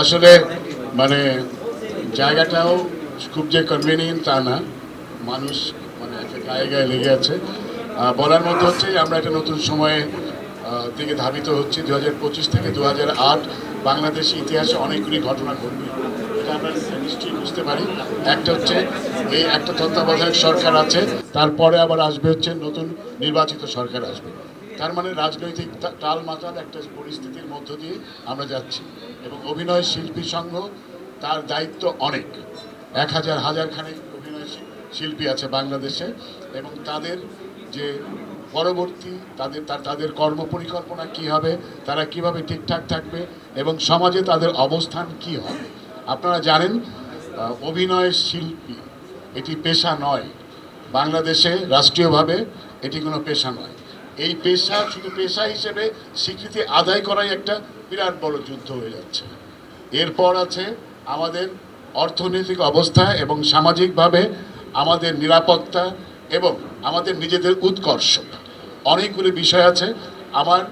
আসলে মানে জায়গাটাও খুব যে কনভিনিয়েন্ট তা না। মানুষ মানে একটা গায়ে গায়ে লেগে আছে। বলার মধ্যে হচ্ছে আমরা একটা নতুন সময়ে দিকে ধাবিত হচ্ছি। দু হাজার পঁচিশ থেকে দু হাজার আট বাংলাদেশের ইতিহাসে অনেকগুলি ঘটনা ঘটবে। এটা আমরা নিশ্চয়ই বুঝতে পারি। একটা হচ্ছে এই একটা তত্ত্বাবধায়ক সরকার আছে, তারপরে আবার আসবে হচ্ছে নতুন নির্বাচিত সরকার আসবে। তার মানে রাজনৈতিক টাল মাতাল একটা পরিস্থিতির মধ্য দিয়ে আমরা যাচ্ছি। এবং অভিনয় শিল্পী সংঘ তার দায়িত্ব অনেক। এক হাজার হাজার খানেক অভিনয় শিল্পী আছে বাংলাদেশে এবং তাদের যে পরবর্তী তাদের, তার, তাদের কর্ম পরিকল্পনা কী হবে, তারা কীভাবে ঠিকঠাক থাকবে এবং সমাজে তাদের অবস্থান কি হবে। আপনারা জানেন অভিনয় শিল্পী এটি পেশা নয়। বাংলাদেশে রাষ্ট্রীয়ভাবে এটি কোনো পেশা নয়। এই পেশা শুধু পেশা হিসেবে স্বীকৃতি আদায় করাই একটা বিরাট বড় যুদ্ধ হয়ে যাচ্ছে। এরপর আছে আমাদের অর্থনৈতিক অবস্থা এবং সামাজিকভাবে আমাদের নিরাপত্তা এবং আমাদের নিজেদের উৎকর্ষ। অনেকগুলি বিষয় আছে। আমার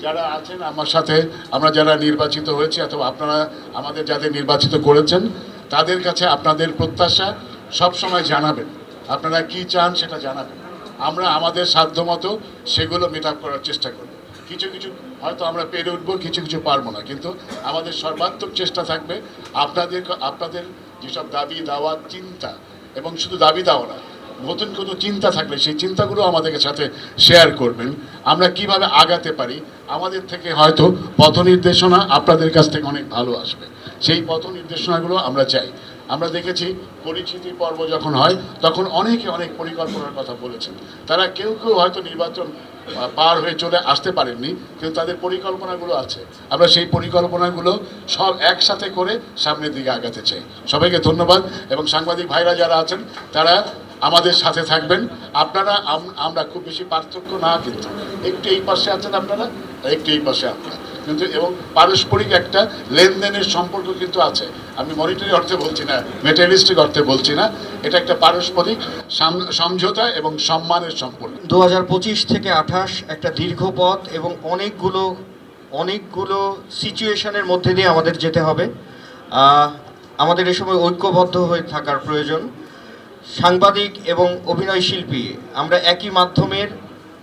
যারা আছেন, আমার সাথে আমরা যারা নির্বাচিত হয়েছি অথবা আপনারা আমাদের যাদের নির্বাচিত করেছেন, তাদের কাছে আপনাদের প্রত্যাশা সবসময় জানাবেন। আপনারা কি চান সেটা জানাবেন। আমরা আমাদের সাধ্যমতো সেগুলো মেট করার চেষ্টা করব কিছু কিছু হয়তো আমরা পেরে উঠবো, কিছু কিছু পারব না। কিন্তু আমাদের সর্বাত্মক চেষ্টা থাকবে আপনাদের আপনাদের যেসব দাবি, দাওয়া, চিন্তা এবং শুধু দাবি, দাওয়া না, নতুন কোনো চিন্তা থাকলে সেই চিন্তাগুলো আমাদের সাথে শেয়ার করবেন। আমরা কীভাবে আগাতে পারি, আমাদের থেকে হয়তো পথ নির্দেশনা আপনাদের কাছ থেকে অনেক ভালো আসবে। সেই পথ নির্দেশনাগুলো আমরা চাই। আমরা দেখেছি পরিচিতি পর্ব যখন হয়, তখন অনেকে অনেক পরিকল্পনার কথা বলেছেন। তারা কেউ কেউ হয়তো নির্বাচন পার হয়ে চলে আসতে পারেননি, কিন্তু তাদের পরিকল্পনাগুলো আছে। আমরা সেই পরিকল্পনাগুলো সব একসাথে করে সামনের দিকে আগাতে চাই। সবাইকে ধন্যবাদ, এবং সাংবাদিক ভাইরা যারা আছেন, তারা আমাদের সাথে থাকবেন। আপনারা আমরা খুব বেশি পার্থক্য না কিন্তু, একটু এই পাশে আছেন আপনারা, একটু এই পাশে আপনারা। কিন্তু এবং পারস্পরিক একটা লেনদেনের সম্পর্ক কিন্তু আছে। আমি মনিটারি অর্থে বলছি না মেটেরিয়ালিস্টিক অর্থে বলছি না। এটা একটা পারস্পরিক সাম- সমঝোতা এবং সম্মানের সম্পর্ক। দু হাজার পঁচিশ থেকে আঠাশ একটা দীর্ঘ পথ এবং অনেকগুলো অনেকগুলো সিচুয়েশনের মধ্যে দিয়ে আমাদের যেতে হবে। আমাদের এ সময় ঐক্যবদ্ধ হয়ে থাকার প্রয়োজন। সাংবাদিক এবং অভিনয় শিল্পী আমরা একই মাধ্যমের,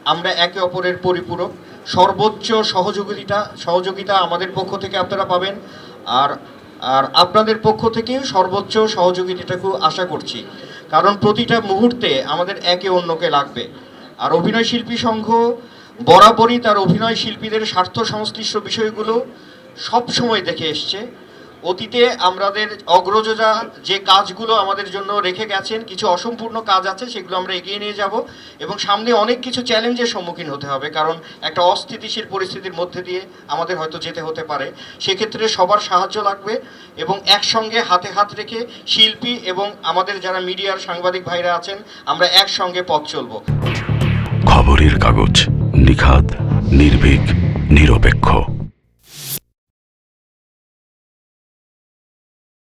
আমরা একে অপরের পরিপূরক। সর্বোচ্চ সহযোগিতা সহযোগিতা আমাদের পক্ষ থেকে আপনারা পাবেন। আর আর আপনাদের পক্ষ থেকে সর্বোচ্চ সহযোগিতাটুকু আশা করছি। কারণ প্রতিটা মুহূর্তে আমাদের একে অন্যকে লাগবে। আর অভিনয় শিল্পী সংঘ বরাবরই তার অভিনয় শিল্পীদের স্বার্থ সংশ্লিষ্ট বিষয়গুলো সবসময় দেখে এসছে। অতীতে আমাদের অগ্রজরা যে কাজগুলো আমাদের জন্য রেখে গেছেন, কিছু অসম্পূর্ণ কাজ আছে, সেগুলো আমরা এগিয়ে নিয়ে যাব এবং সামনে অনেক কিছু চ্যালেঞ্জের সম্মুখীন হতে হবে, কারণ একটা অস্থিতিশীল পরিস্থিতির মধ্যে দিয়ে আমাদের হয়তো যেতে হতে পারে। সেক্ষেত্রে সবার সাহায্য লাগবে এবং একসঙ্গে হাতে হাত রেখে শিল্পী এবং আমাদের যারা মিডিয়ার সাংবাদিক ভাইরা আছেন, আমরা একসঙ্গে পথ চলবো। খবরের কাগজ নিখাদ, নির্ভীক, নিরপেক্ষ।